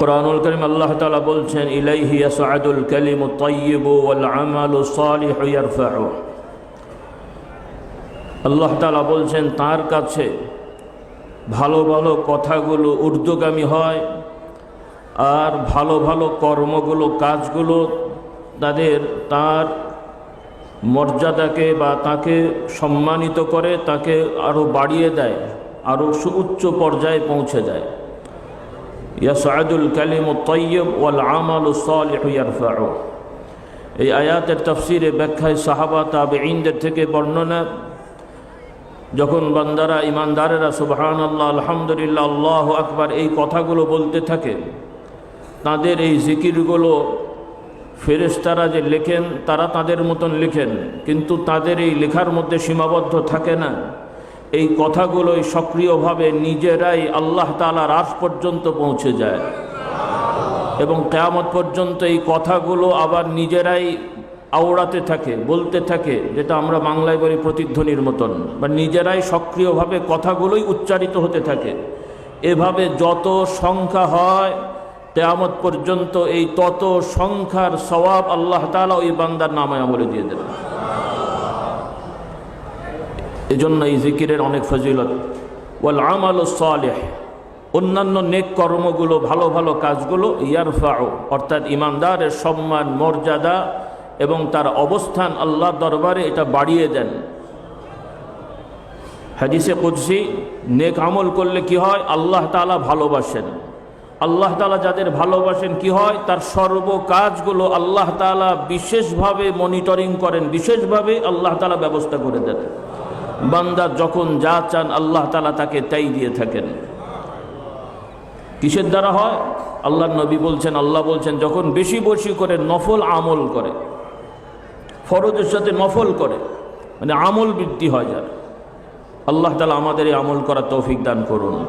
কোরআনুল করিম আল্লাহ তালা বলছেন, ইলাইহি ইয়াসআদুল কালিমু আল্লাহ তালা বলছেন, তার কাছে ভালো ভালো কথাগুলো ঊর্ধ্বগামী হয় আর ভালো ভালো কর্মগুলো, কাজগুলো তাদের তার মর্যাদাকে বা তাকে সম্মানিত করে, তাকে আরও বাড়িয়ে দেয় আরও সুউচ্চ পর্যায়ে পৌঁছে দেয়। ইয়াসআদুল কালিম তৈয়ব ওয়াল আমাল সালিহ ইয়ারফাউ। এই আয়াতের তফসিরে ব্যাখ্যায় সাহাবা তাবে ইনদের থেকে বর্ণনা, যখন বান্দারা ইমানদারেরা সুবহান আল্লাহ আলহামদুলিল্লাহ, আল্লাহ আকবার এই কথাগুলো বলতে থাকে, তাদের এই জিকিরগুলো ফেরেশতারা যে লেখেন, তারা তাদের মতন লেখেন, কিন্তু তাদের এই লেখার মধ্যে সীমাবদ্ধ থাকে না। এই কথাগুলোই সক্রিয়ভাবে নিজেরাই আল্লাহ তালার আশ পর্যন্ত পৌঁছে যায়। এবং কেয়ামত পর্যন্ত এই কথাগুলো আবার নিজেরাই আওড়াতে থাকে, বলতে থাকে, যেটা আমরা বাংলায় বলি প্রতিধ্বনির মতন। বা নিজেরাই সক্রিয়ভাবে কথাগুলোই উচ্চারিত হতে থাকে। এভাবে যত সংখ্যা হয় তেয়ামত পর্যন্ত এই তত সংখ্যার সওয়াব আল্লাহ তালা ওই বান্দার নামায় আমলে দিয়ে দেন এজন্য এই জিকিরের অনেক ফজিলত। ওয়াল আমাল সালেহ, অন্যান্য নেক কর্মগুলো, ভালো ভালো কাজগুলো ইয়ারফাও অর্থাৎ ইমানদারের সম্মান, মর্যাদা এবং তার অবস্থান আল্লাহ দরবারে এটা বাড়িয়ে দেন। হাদিসে কুদ্সি, নেক আমল করলে কি হয়? আল্লাহ তালা ভালোবাসেন। আল্লাহ তালা যাদের ভালোবাসেন কি হয়? তার সর্ব কাজগুলো আল্লাহ তালা বিশেষভাবে মনিটরিং করেন, বিশেষভাবে আল্লাহ তালা ব্যবস্থা করে দেন। বান্দা যখন যা চান আল্লাহ তালা তাকে তাই দিয়ে থাকেন। কিসের দ্বারা হয়? আল্লাহ নবী বলছেন, আল্লাহ বলছেন, যখন বেশি বেশি করে নফল আমল করে, ফরজের সাথে নফল করে মানে আমল বৃদ্ধি হয় যার। আল্লাহ তালা আমাদের এই আমল করা তৌফিক দান করুন।